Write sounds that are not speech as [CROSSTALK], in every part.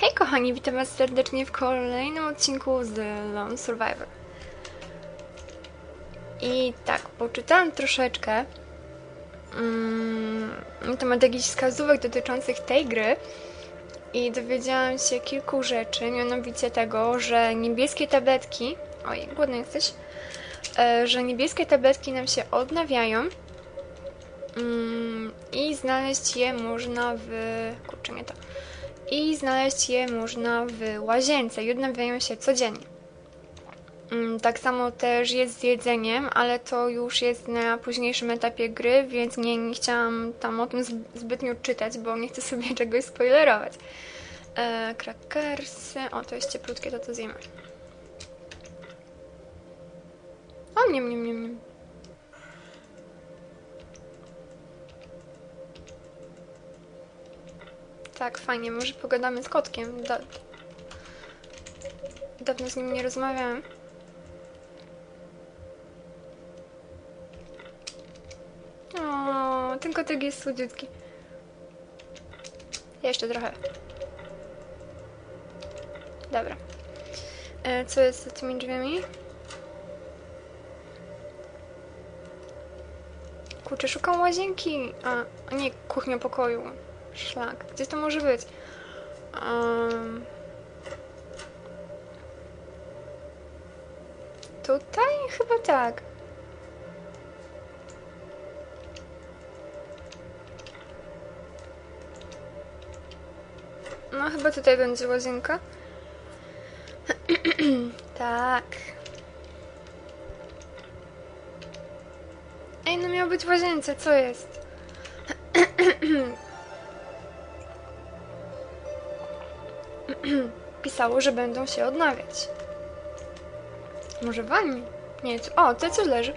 Hej kochani, witam was serdecznie w kolejnym odcinku z Lone Survivor. I tak, poczytałam troszeczkę mm, na temat jakichś wskazówek dotyczących tej gry i dowiedziałam się kilku rzeczy, mianowicie tego, że niebieskie tabletki... Oj, głodny jesteś? E, że niebieskie tabletki nam się odnawiają mm, i znaleźć je można w... kurczę, nie to i znaleźć je można w łazience i odnawiają się codziennie. Mm, Tak samo też jest z jedzeniem, ale to już jest na późniejszym etapie gry, więc nie, nie chciałam tam o tym zb- zbytnio czytać, bo nie chcę [LAUGHS] sobie czegoś spoilerować. E, krakersy. O, to jest cieplutkie, to to zjemy. O, nie, nie, nie, nie. Tak, fajnie, może pogadamy z kotkiem. Da... Dawno z nim nie rozmawiałem. O, ten kotek jest słodziutki. Jeszcze trochę. Dobra. E, co jest za tymi drzwiami? Kurczę, szukam łazienki. A, a nie, kuchnia pokoju. Gdzie to może być? Um... Tutaj? Chyba tak. No, chyba tutaj będzie łazienka. tak. Ej, no miał być w łazience, co jest? [CLEARS THROAT] Pisało, że będą się odnawiać. Może wani? Nie, co- o, to coś leży.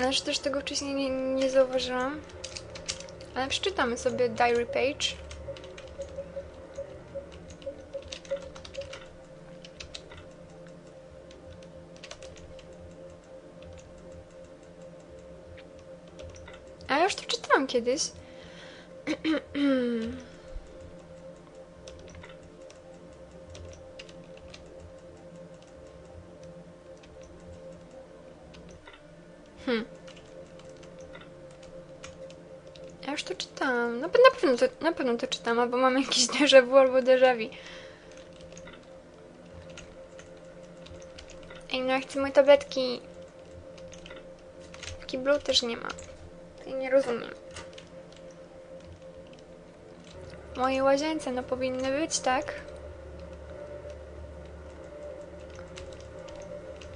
Ależ też tego wcześniej nie, nie zauważyłam. Ale przeczytamy sobie diary page. A ja już to czytałam kiedyś. Hmm. Ja już to czytałam. Na, na, pewno to, na pewno to czytałam, albo mam jakiś déjà vu, albo déjà vu. Ej, no ja chcę moje tabletki. W kiblu też nie ma. Ja nie rozumiem. Mojej łazience no powinny być, tak?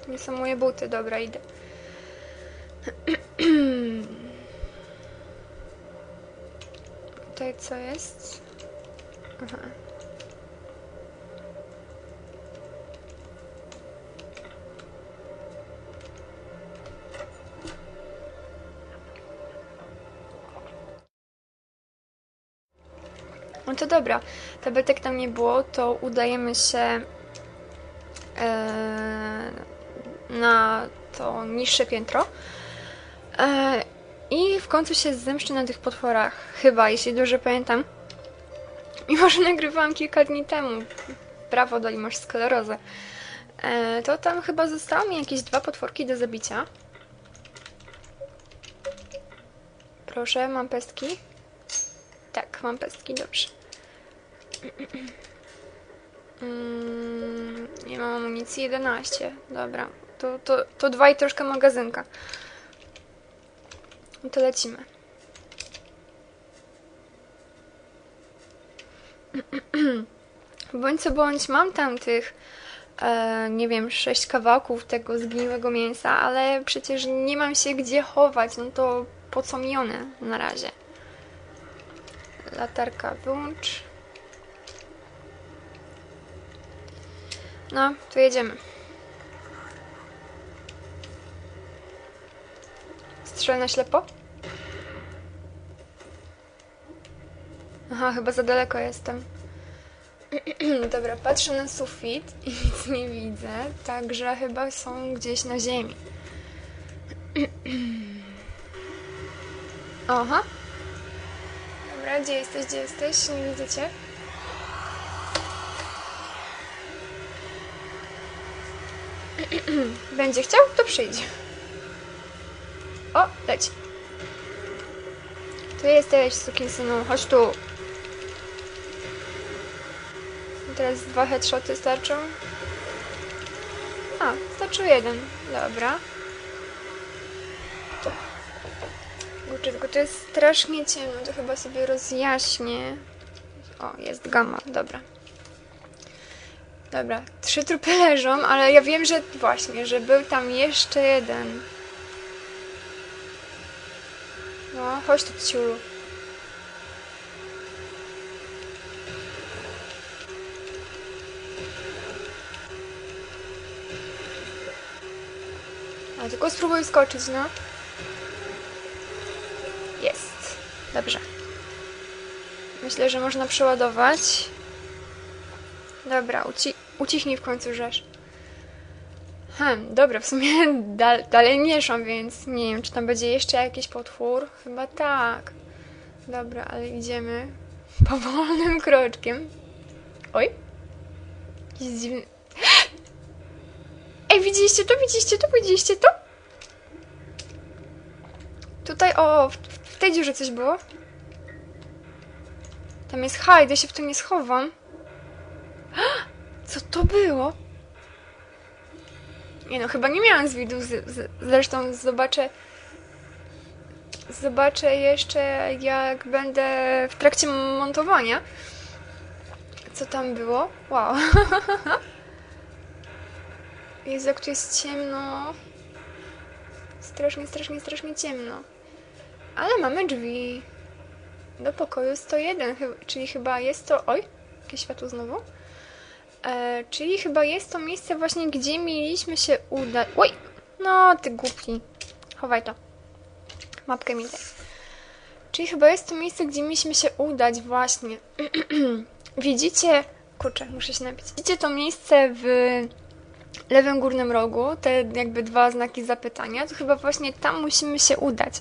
Nie są moje buty, dobra, idę. [CLEARS THROAT] Tutaj co jest? Aha. No to dobra, tabletek tam nie było, to udajemy się e, na to niższe piętro. E, I w końcu się zemszczę na tych potworach. Chyba, jeśli dobrze pamiętam. Mimo, że nagrywałam kilka dni temu. Brawo, Doli, masz sklerozę. E, to tam chyba zostało mi jakieś dwa potworki do zabicia. Proszę, mam pestki. Tak, mam pestki, dobrze. Mm, nie mam amunicji, 11. Dobra, to, to, to dwa i troszkę magazynka. No to lecimy. Bądź co bądź, mam tam tych, e, nie wiem, sześć kawałków tego zgniłego mięsa, ale przecież nie mam się gdzie chować, no to po co mi one na razie? Latarka wyłącz. No, to jedziemy. Strzel na ślepo? Aha, chyba za daleko jestem. [CLEARS THROAT] Dobra, patrzę na sufit i [LAUGHS] nic nie widzę, także chyba są gdzieś na ziemi. [CLEARS THROAT] Aha. Dobra, gdzie jesteś, gdzie jesteś? Nie widzę cię. [CLEARS THROAT] Będzie chciał, to przyjdzie. O, leć. Tu jesteś, sukinsynu, chodź tu. Teraz dwa headshoty starczą. A, starczył jeden. Dobra. Kurczę, tylko to jest strasznie ciemno, to chyba sobie rozjaśnię. O, jest gamma, dobra. Dobra, trzy trupy [LAUGHS] leżą, ale ja wiem, że właśnie, że był tam jeszcze jeden. No, chodź tu, ciulu. A tylko spróbuj skoczyć, no. Jest. Dobrze. Myślę, że można przeładować. Dobra, uci ucichnij w końcu rzecz. Hmm, dobra, w sumie [LAUGHS] dal dalej mieszam, więc nie wiem, czy tam będzie jeszcze jakiś potwór. Chyba tak. Dobra, ale idziemy [LAUGHS] powolnym kroczkiem. Oj. Jakiś dziwny... [GASPS] Ej, widzieliście to? Widzieliście to? Widzieliście to? Tutaj, o, w, w tej dziurze coś było. Tam jest hide, ja się w tym nie schowam. Co to było? Nie no, chyba nie miałam z widu, z, z, zresztą zobaczę... Zobaczę jeszcze, jak będę w trakcie montowania. Co tam było? Wow. [LAUGHS] Jezu, jak tu jest ciemno. Strasznie, strasznie, strasznie ciemno. Ale mamy drzwi. Do pokoju 101, chy- czyli chyba jest to... Oj, jakieś światło znowu. E, czyli chyba jest to miejsce właśnie, gdzie mieliśmy się udać... Oj! No, ty głupi. Chowaj to. Mapkę mi daj. Czyli chyba jest to miejsce, gdzie mieliśmy się udać właśnie. [CLEARS THROAT] Widzicie... Kurczę, muszę się napić. Widzicie to miejsce w lewym górnym rogu, te jakby dwa znaki zapytania, to chyba właśnie tam musimy się udać.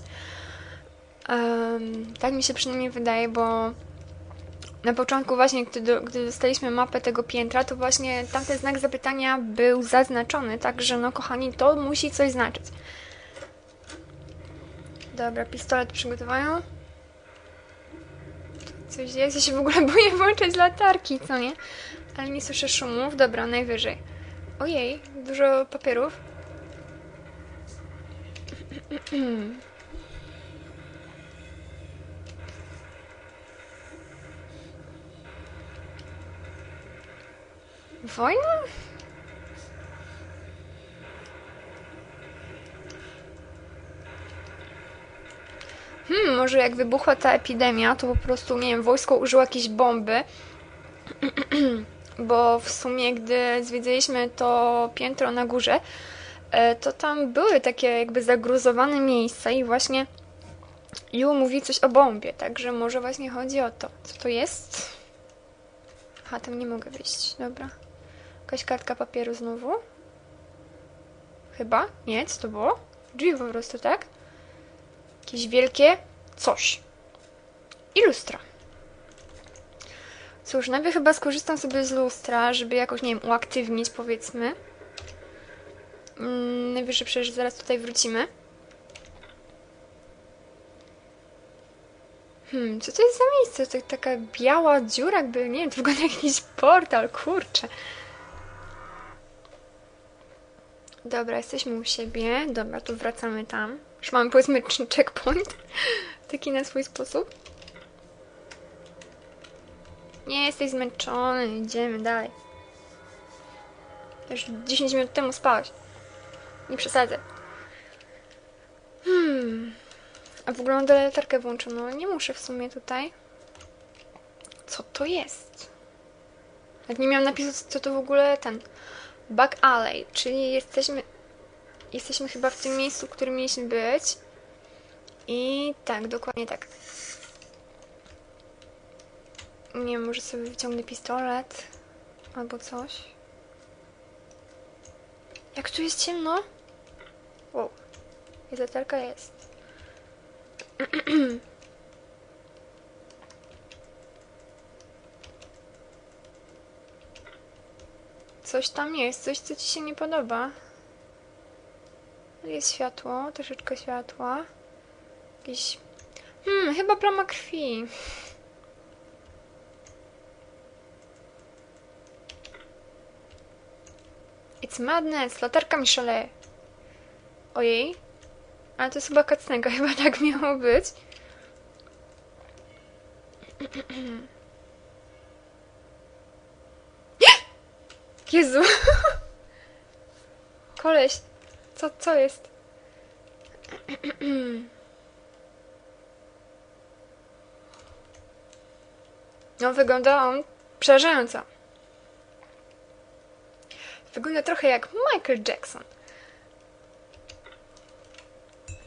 Em, tak mi się przynajmniej wydaje, bo na początku właśnie, gdy, do, gdy dostaliśmy mapę tego piętra, to właśnie tamten znak zapytania był zaznaczony, także no kochani, to musi coś znaczyć. Dobra, pistolet przygotowają. Coś jest, ja się w ogóle [LAUGHS] boję włączać latarki, co nie? Ale nie słyszę szumów, dobra, najwyżej. Ojej, dużo papierów. [CLEARS THROAT] Wojna? Hmm, może jak wybuchła ta epidemia, to po prostu, nie wiem, wojsko użyło jakiejś bomby. [CLEARS THROAT] Bo w sumie, gdy zwiedziliśmy to piętro na górze, e, to tam były takie jakby zagruzowane miejsca i właśnie Ju mówi coś o bombie, także może właśnie chodzi o to. Co to jest? Aha, tam nie mogę wyjść, dobra. Jakaś kartka papieru znowu? Chyba? Nie, co to było? Drzwi po prostu, tak? Jakieś wielkie coś. I lustra. Cóż, najpierw chyba skorzystam sobie z lustra, żeby jakoś, nie wiem, uaktywnić, powiedzmy. Mm, najwyżej przecież zaraz tutaj wrócimy. Hmm, co to jest za miejsce? To taka biała dziura, jakby, nie wiem, to wygląda jak jakiś portal, kurczę. Dobra, jesteśmy u siebie. Dobra, tu wracamy tam. Już mamy, powiedzmy, ch- [LAUGHS] checkpoint. Taki na swój sposób. Nie jesteś zmęczony, idziemy dalej. Już 10 minut temu spałeś. Nie przesadzę. Hmm. A w ogóle mam dalej latarkę włączoną. Nie muszę w sumie tutaj. Co to jest? Jak nie miałam napisać, co to w ogóle ten. Back Alley, czyli jesteśmy. Jesteśmy chyba w tym miejscu, w którym mieliśmy być. I tak, dokładnie tak. Nie wiem, może sobie wyciągnę pistolet albo coś. Jak tu jest ciemno? Wow. Jest latarka? Jest. [CLEARS THROAT] coś tam jest, coś co ci się nie podoba. Jest światło, troszeczkę światła. Jakiś... Hmm, chyba plama krwi. It's madness, latarka mi szaleje. Ojej. Ale to jest chyba kacnego, [LAUGHS] chyba tak miało być. [CLEARS THROAT] Jezu! [LAUGHS] Koleś, co, co jest? [CLEARS THROAT] No, wygląda on przerażająco. Wygląda trochę jak Michael Jackson.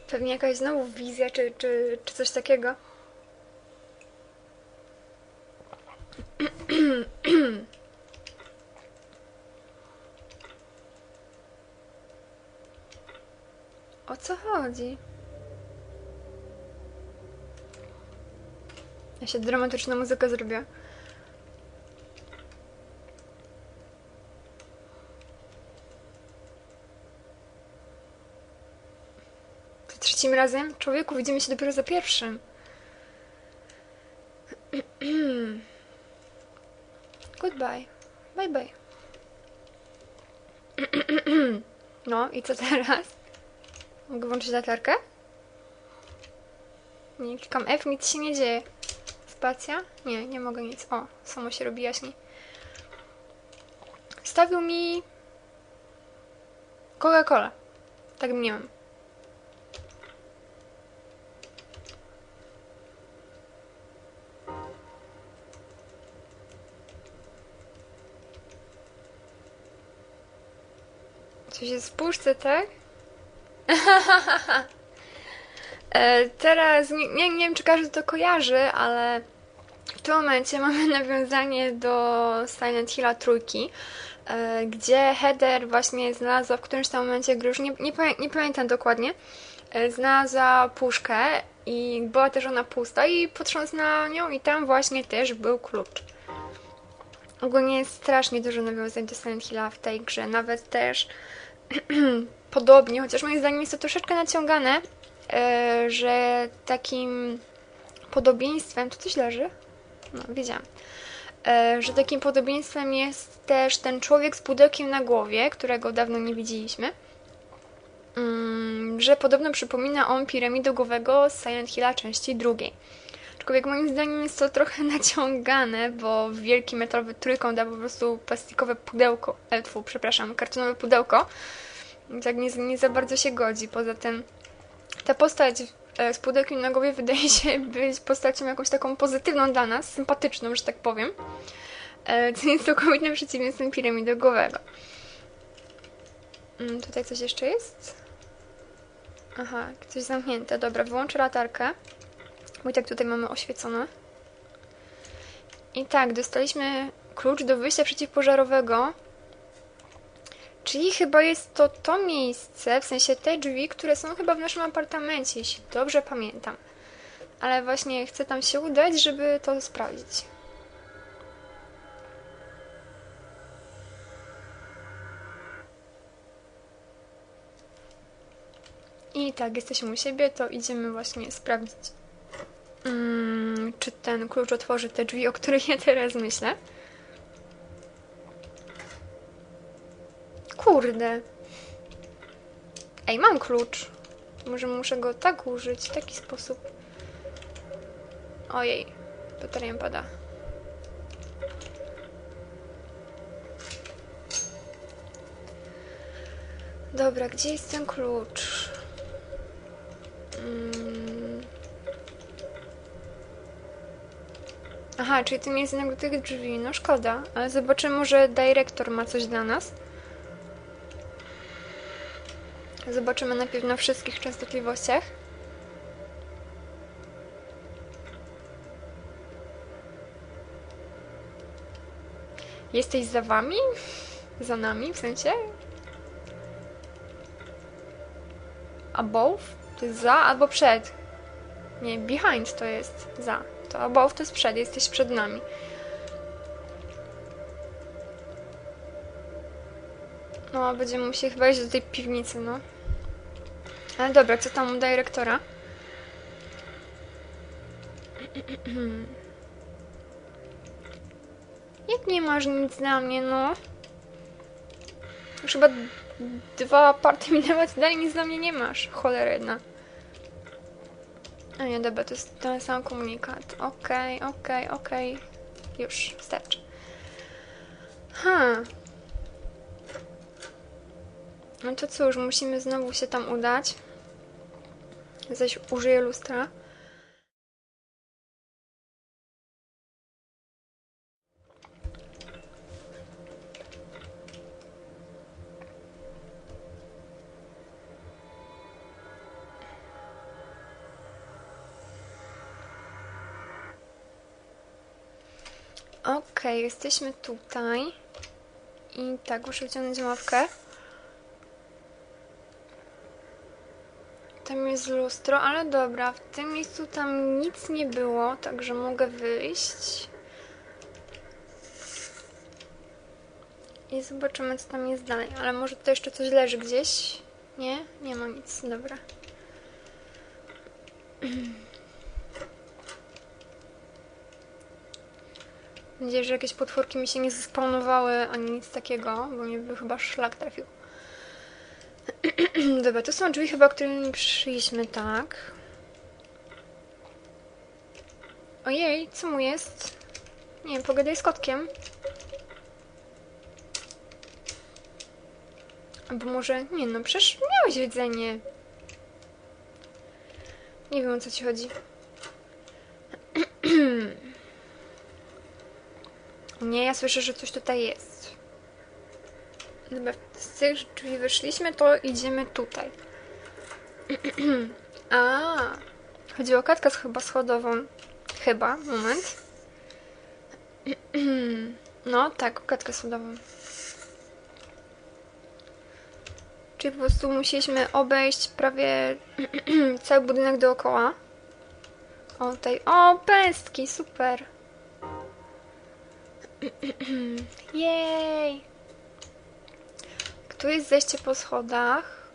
Pewnie jakaś znowu wizja, czy, czy, czy coś takiego. O co chodzi? Ja się dramatyczna muzyka zrobiła. Za trzecim razem? Człowieku, widzimy się dopiero za pierwszym. [CLEARS THROAT] Goodbye. Bye bye. [CLEARS THROAT] No i co teraz? Mogę włączyć latarkę? Nie, klikam F, nic się nie dzieje. Spacja? Nie, nie mogę nic. O, samo się robi jaśniej. Stawił mi Coca-Cola. Tak nie wiem. Coś jest w puszce, tak? [LAUGHS] E, Teraz nie, nie, nie wiem, czy każdy to kojarzy, ale w tym momencie [LAUGHS] mamy nawiązanie do Silent Hilla trójki, e, gdzie Heather właśnie znalazła w którymś tam momencie gry, już nie, nie, nie pamiętam dokładnie, e, znalazła puszkę i była też ona pusta i patrząc na nią i tam właśnie też był klucz. Ogólnie jest strasznie dużo nawiązań do Silent Hilla w tej grze, nawet też [CLEARS THROAT] podobnie, chociaż moim zdaniem jest to troszeczkę naciągane, e, że takim podobieństwem, tu coś leży? No, wiedziałam. E, że takim podobieństwem jest też ten człowiek z pudełkiem na głowie, którego dawno nie widzieliśmy. Mm, że podobno przypomina on piramidogowego z Silent Hilla części drugiej. Aczkolwiek moim zdaniem jest to trochę [LAUGHS] naciągane, bo wielki metalowy trójkąt da po prostu plastikowe pudełko, e, tfu, przepraszam, kartonowe pudełko. Tak nie, nie za bardzo się godzi. Poza tym ta postać e, z pudełkiem na głowie [LAUGHS] wydaje się być postacią jakąś taką pozytywną dla nas, sympatyczną, że tak powiem. E, Co jest całkowitym przeciwieństwem piramidogowego. Mm, Tutaj coś jeszcze jest? Aha, coś zamknięte. Dobra, wyłączę latarkę. Bo i tak tutaj mamy oświecone. I tak, dostaliśmy klucz do wyjścia przeciwpożarowego. Czyli chyba jest to to miejsce, w sensie te drzwi, które są chyba w naszym apartamencie, jeśli dobrze pamiętam. Ale właśnie chcę tam się udać, żeby to sprawdzić. I tak, jesteśmy u siebie, to idziemy właśnie sprawdzić, mm, czy ten klucz otworzy te drzwi, o których ja teraz myślę. Kurde. Ej, mam klucz. Może muszę go tak użyć, w taki sposób. Ojej, bateria pada. Dobra, gdzie jest ten klucz? Mm. Aha, czyli tym jest jednak tych drzwi. No szkoda, ale zobaczymy, może dyrektor ma coś dla nas. Zobaczymy najpierw na wszystkich częstotliwościach. Jesteś za wami? Za nami, w sensie? Above? To jest za albo przed. Nie, behind to jest za. To above to jest przed, jesteś przed nami. No, będziemy musieli chyba iść do tej piwnicy, no. Ale dobra, co tam u dyrektora? [CLEARS THROAT] Jak nie masz nic dla mnie, no? Już chyba dwa partie minęły, dalej nic dla mnie nie masz. Cholera jedna. A nie, dobra, to jest ten sam komunikat. Okej, okej, okej. Już, starczy. Hmm. No to cóż, musimy znowu się tam udać. Zaś użyję lustra. Okej, jesteśmy tutaj. I tak, muszę wyciągnąć mapkę. Tam jest lustro, ale dobra, w tym miejscu tam nic nie było, także mogę wyjść. I zobaczymy, co tam jest dalej. Ale może to jeszcze coś leży gdzieś? Nie? Nie ma nic, dobra. [CLEARS THROAT] Mam nadzieję, że jakieś potworki mi się nie zespawnowały, ani nic takiego, bo mnie by chyba szlak trafił. [CLEARS THROAT] Dobra, to są drzwi chyba, którymi przyszliśmy, tak. Ojej, co mu jest? Nie wiem, pogadaj z kotkiem. Albo może... Nie no, przecież miałeś jedzenie. Nie wiem, o co ci chodzi. [CLEARS THROAT] Nie, ja słyszę, że coś tutaj jest. Dobra, z tych drzwi wyszliśmy, to idziemy tutaj. [CLEARS THROAT] A, chodzi o katkę chyba schodową. Chyba, moment. [CLEARS THROAT] No, tak, o katkę schodową. Czyli po prostu musieliśmy obejść prawie [CLEARS THROAT] cały budynek dookoła. O, tutaj. O, pestki, super. [CLEARS THROAT] Jej! Tu jest zejście po schodach.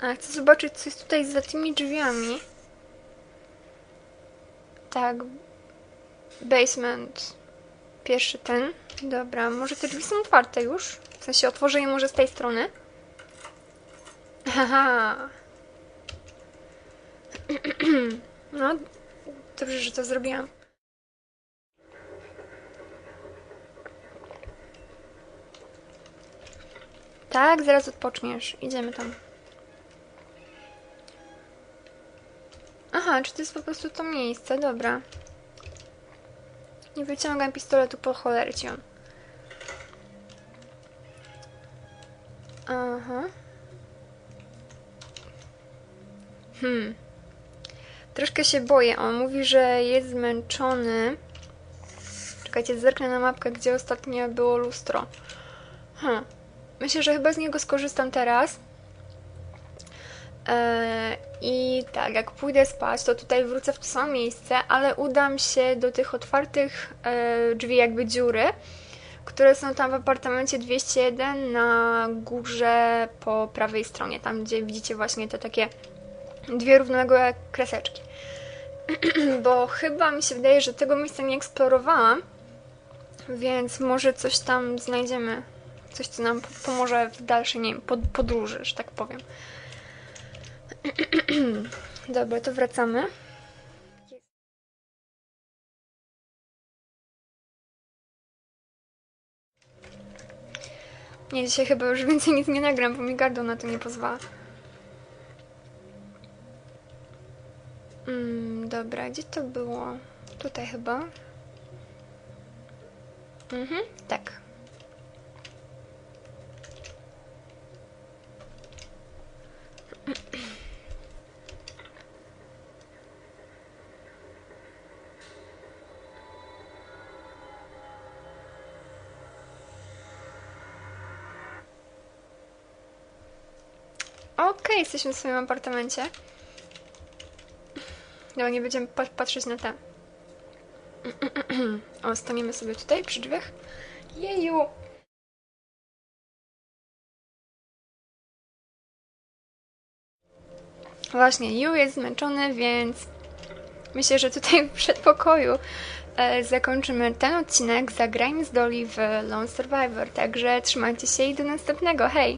A chcę zobaczyć, co jest tutaj za tymi drzwiami. Tak. Basement. Pierwszy ten. Dobra, może te drzwi są otwarte już? W sensie otworzę je może z tej strony. Haha. [CLEARS THROAT] No, dobrze, że to zrobiłam. Tak, zaraz odpoczniesz. Idziemy tam. Aha, czy to jest po prostu to miejsce? Dobra. Nie wyciągam pistoletu po cholerę ci on. Aha. Hmm. Troszkę się boję. On mówi, że jest zmęczony. Czekajcie, zerknę na mapkę, gdzie ostatnio było lustro. Hmm. Myślę, że chyba z niego skorzystam teraz. Eee, I tak, jak pójdę spać, to tutaj wrócę w to samo miejsce, ale udam się do tych otwartych e, drzwi, jakby dziury, które są tam w apartamencie 201 na górze po prawej stronie, tam gdzie widzicie właśnie te takie dwie równoległe kreseczki. [CLEARS THROAT] Bo chyba mi się wydaje, że tego miejsca nie eksplorowałam, więc może coś tam znajdziemy coś, co nam pomoże w dalszej, nie wiem, pod, podróży, że tak powiem. [CLEARS THROAT] Dobra, to wracamy. Nie, dzisiaj chyba już więcej nic nie nagram, bo mi gardło na to nie pozwala. Mm, dobra, gdzie to było? Tutaj chyba. Mhm, tak. Okej, okay, jesteśmy w swoim apartamencie. No, nie będziemy patrzeć na te. [CLEARS THROAT] o, staniemy sobie tutaj przy drzwiach. Jeju! Właśnie, Ju jest zmęczony, więc myślę, że tutaj w przedpokoju e, zakończymy ten odcinek. Zagrajmy z Doli w Lone Survivor. Także trzymajcie się i do następnego. Hej!